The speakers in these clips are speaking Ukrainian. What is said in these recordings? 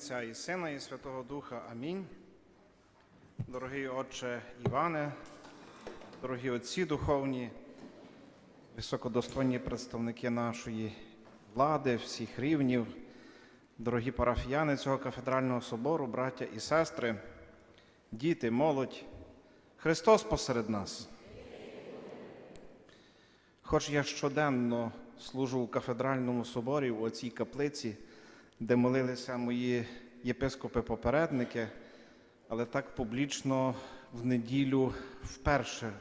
Отця і Сина, і Святого Духа. Амінь. Дорогий Отче Іване, дорогі отці духовні, високодостойні представники нашої влади, всіх рівнів, дорогі парафіяни цього кафедрального собору, браття і сестри, діти, молодь, Христос посеред нас. Хоч я щоденно служу у кафедральному соборі у цій каплиці, де молилися мої єпископи-попередники, але так публічно в неділю вперше,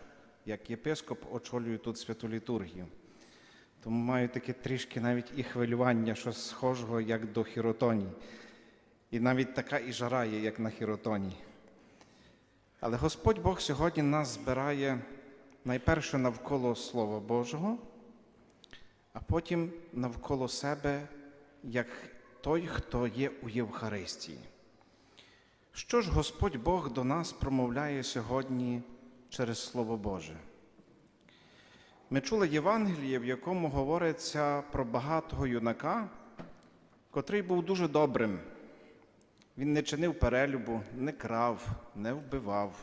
як єпископ, очолюю тут святу літургію. Тому маю таке трішки навіть і хвилювання, щось схожого, як до хіротонії. І навіть така і жара є, як на хіротонії. Але Господь Бог сьогодні нас збирає найперше навколо Слова Божого, а потім навколо себе, як той, хто є у Євхаристії. Що ж Господь Бог до нас промовляє сьогодні через Слово Боже? Ми чули Євангеліє, в якому говориться про багатого юнака, котрий був дуже добрим. Він не чинив перелюбу, не крав, не вбивав,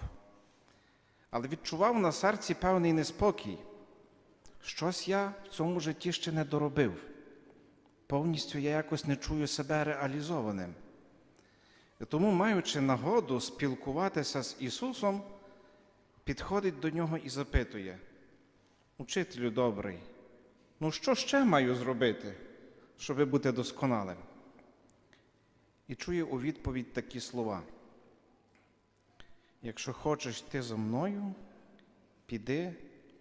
але відчував на серці певний неспокій. Щось я в цьому житті ще не доробив. Повністю я якось не чую себе реалізованим. Тому, маючи нагоду спілкуватися з Ісусом, підходить до нього і запитує: Учителю добрий, ну що ще маю зробити, щоб бути досконалим? І чує у відповідь такі слова. Якщо хочеш йти за мною, піди,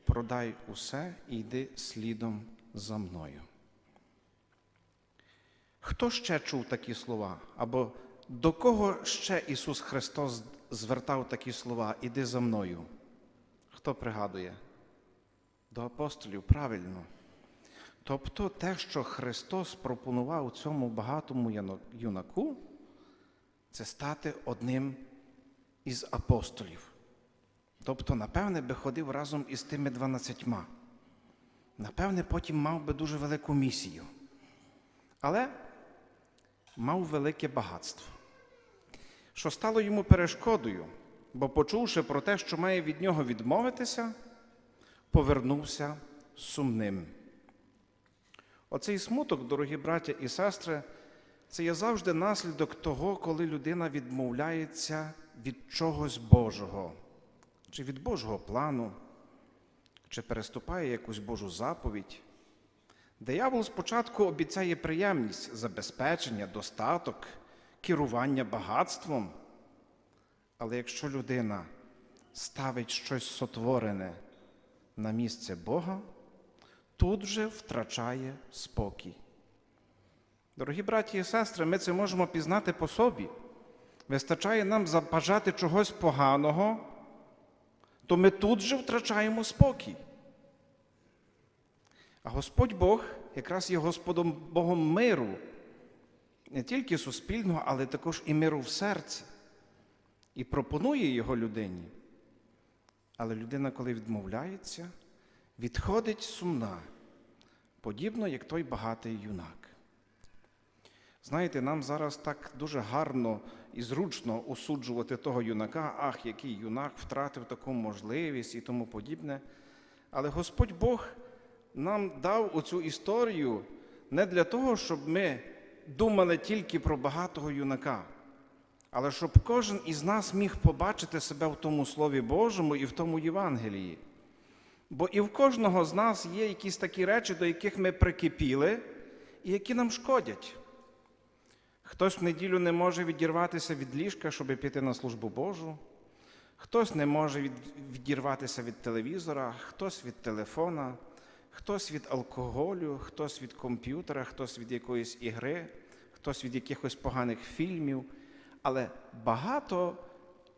продай усе і йди слідом за мною. Хто ще чув такі слова? Або до кого ще Ісус Христос звертав такі слова Іди за мною? Хто пригадує? До апостолів, правильно. Тобто те, що Христос пропонував цьому багатому юнаку, це стати одним із апостолів. Тобто, напевне, би ходив разом із тими дванадцятьма. Напевне, потім мав би дуже велику місію. Але мав велике багатство, що стало йому перешкодою, бо, почувши про те, що має від нього відмовитися, повернувся сумним. Оцей смуток, дорогі браття і сестри, це є завжди наслідок того, коли людина відмовляється від чогось Божого, чи від Божого плану, чи переступає якусь Божу заповідь. Диявол спочатку обіцяє приємність, забезпечення, достаток, керування багатством. Але якщо людина ставить щось сотворене на місце Бога, тут же втрачає спокій. Дорогі браті і сестри, ми це можемо пізнати по собі. Вистачає нам забажати чогось поганого, то ми тут же втрачаємо спокій. А Господь Бог якраз є Господом Богом миру, не тільки суспільного, але також і миру в серці. І пропонує його людині. Але людина, коли відмовляється, відходить сумна, подібно як той багатий юнак. Знаєте, нам зараз так дуже гарно і зручно осуджувати того юнака, ах, який юнак втратив таку можливість і тому подібне. Але Господь Бог нам дав оцю історію не для того, щоб ми думали тільки про багатого юнака, але щоб кожен із нас міг побачити себе в тому Слові Божому і в тому Євангелії. Бо і в кожного з нас є якісь такі речі, до яких ми прикипіли, і які нам шкодять. Хтось в неділю не може відірватися від ліжка, щоб піти на службу Божу. Хтось не може відірватися від телевізора, хтось від телефона, хтось від алкоголю, хтось від комп'ютера, хтось від якоїсь ігри, хтось від якихось поганих фільмів. Але багато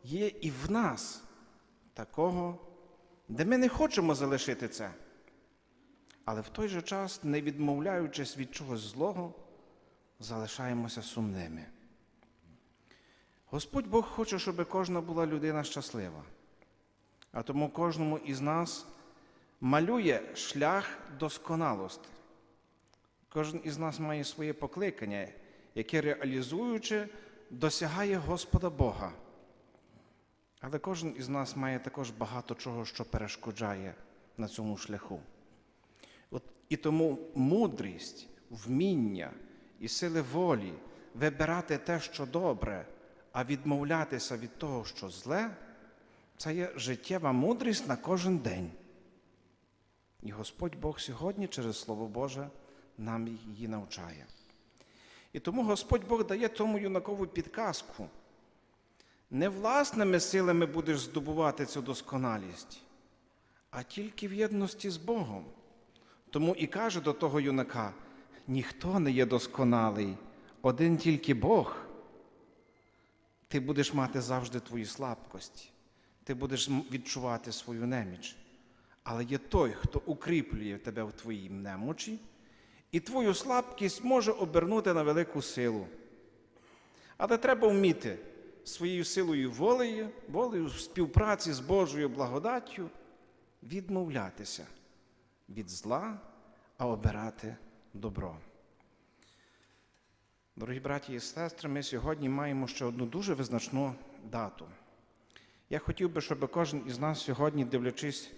є і в нас такого, де ми не хочемо залишити це. Але в той же час, не відмовляючись від чогось злого, залишаємося сумними. Господь Бог хоче, щоб кожна була людина щаслива. А тому кожному із нас малює шлях досконалості. Кожен із нас має своє покликання, яке реалізуючи, досягає Господа Бога. Але кожен із нас має також багато чого, що перешкоджає на цьому шляху. От, і тому мудрість, вміння і сили волі вибирати те, що добре, а відмовлятися від того, що зле, це є життєва мудрість на кожен день. І Господь Бог сьогодні через Слово Боже нам її навчає. І тому Господь Бог дає тому юнакову підказку. Не власними силами будеш здобувати цю досконалість, а тільки в єдності з Богом. Тому і каже до того юнака: ніхто не є досконалий, один тільки Бог. Ти будеш мати завжди твої слабкості, ти будеш відчувати свою неміч. Але є той, хто укріплює тебе в твоїй немочі, і твою слабкість може обернути на велику силу. Але треба вміти своєю силою волею, волею в співпраці з Божою благодаттю відмовлятися від зла, а обирати добро. Дорогі браті і сестри, ми сьогодні маємо ще одну дуже визначну дату. Я хотів би, щоб кожен із нас сьогодні, дивлячись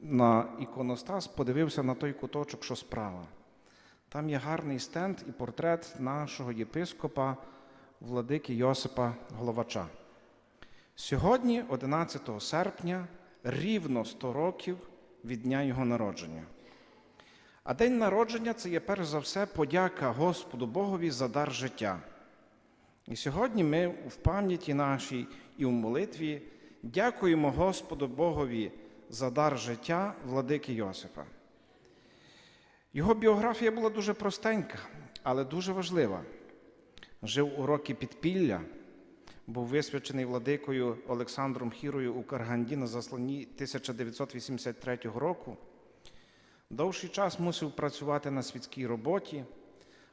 на іконостас, подивився на той куточок, що справа. Там є гарний стенд і портрет нашого єпископа владики Йосипа Головача. Сьогодні, 11 серпня, рівно 100 років від дня його народження. А день народження це є перш за все подяка Господу Богові за дар життя. І сьогодні ми в пам'яті нашій і в молитві дякуємо Господу Богові за дар життя владики Йосипа. Його біографія була дуже простенька, але дуже важлива. Жив у роки підпілля, був висвячений владикою Олександром Хірою у Карганді на засланні 1983 року. Довший час мусив працювати на світській роботі,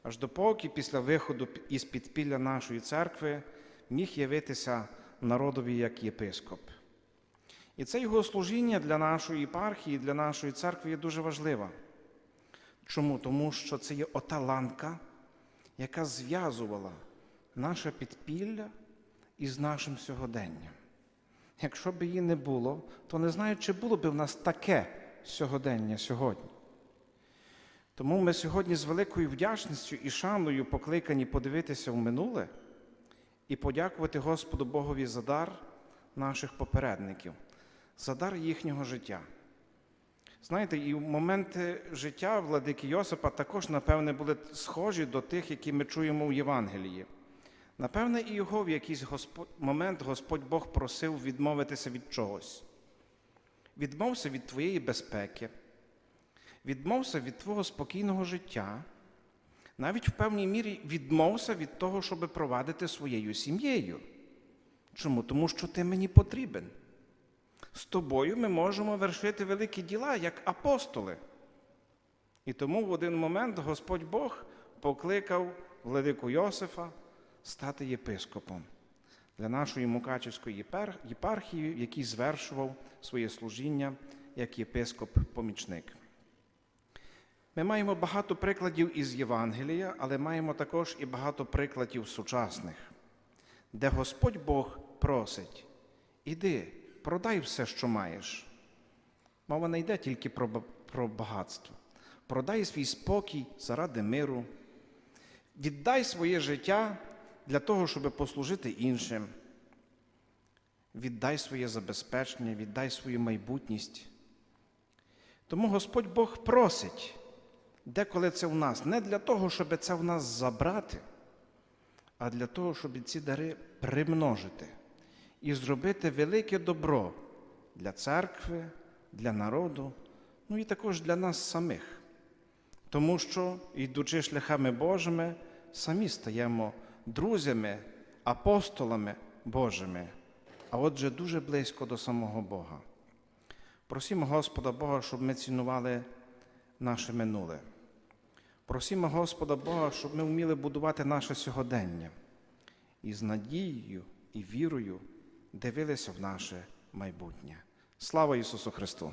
аж допоки після виходу із підпілля нашої церкви міг явитися народові як єпископ. І це його служіння для нашої єпархії, для нашої церкви є дуже важливе. Чому? Тому що це є ота ланка, яка зв'язувала наше підпілля із нашим сьогоденням. Якщо б її не було, то не знаю, чи було б в нас таке сьогодення сьогодні. Тому ми сьогодні з великою вдячністю і шаною покликані подивитися в минуле і подякувати Господу Богові за дар наших попередників, за дар їхнього життя. Знаєте, і моменти життя владики Йосипа також, напевне, були схожі до тих, які ми чуємо в Євангелії. Напевне, і його в якийсь Господь, момент Господь Бог просив відмовитися від чогось. Відмовся від твоєї безпеки, відмовся від твого спокійного життя, навіть в певній мірі відмовся від того, щоб провадити своєю сім'єю. Чому? Тому що ти мені потрібен. З тобою ми можемо вершити великі діла, як апостоли. І тому в один момент Господь Бог покликав владику Йосифа стати єпископом для нашої Мукачівської єпархії, який звершував своє служіння як єпископ-помічник. Ми маємо багато прикладів із Євангелія, але маємо також і багато прикладів сучасних, де Господь Бог просить: іди, продай все, що маєш. Мова не йде тільки про, про багатство. Продай свій спокій заради миру, віддай своє життя для того, щоб послужити іншим. Віддай своє забезпечення, віддай свою майбутність. Тому Господь Бог просить, деколи це в нас, не для того, щоб це в нас забрати, а для того, щоб ці дари примножити і зробити велике добро для церкви, для народу, ну і також для нас самих. Тому що, йдучи шляхами Божими, самі стаємо друзями, апостолами Божими, а отже, дуже близько до самого Бога. Просімо Господа Бога, щоб ми цінували наше минуле. Просімо Господа Бога, щоб ми вміли будувати наше сьогодення і з надією і вірою дивилися в наше майбутнє. Слава Ісусу Христу!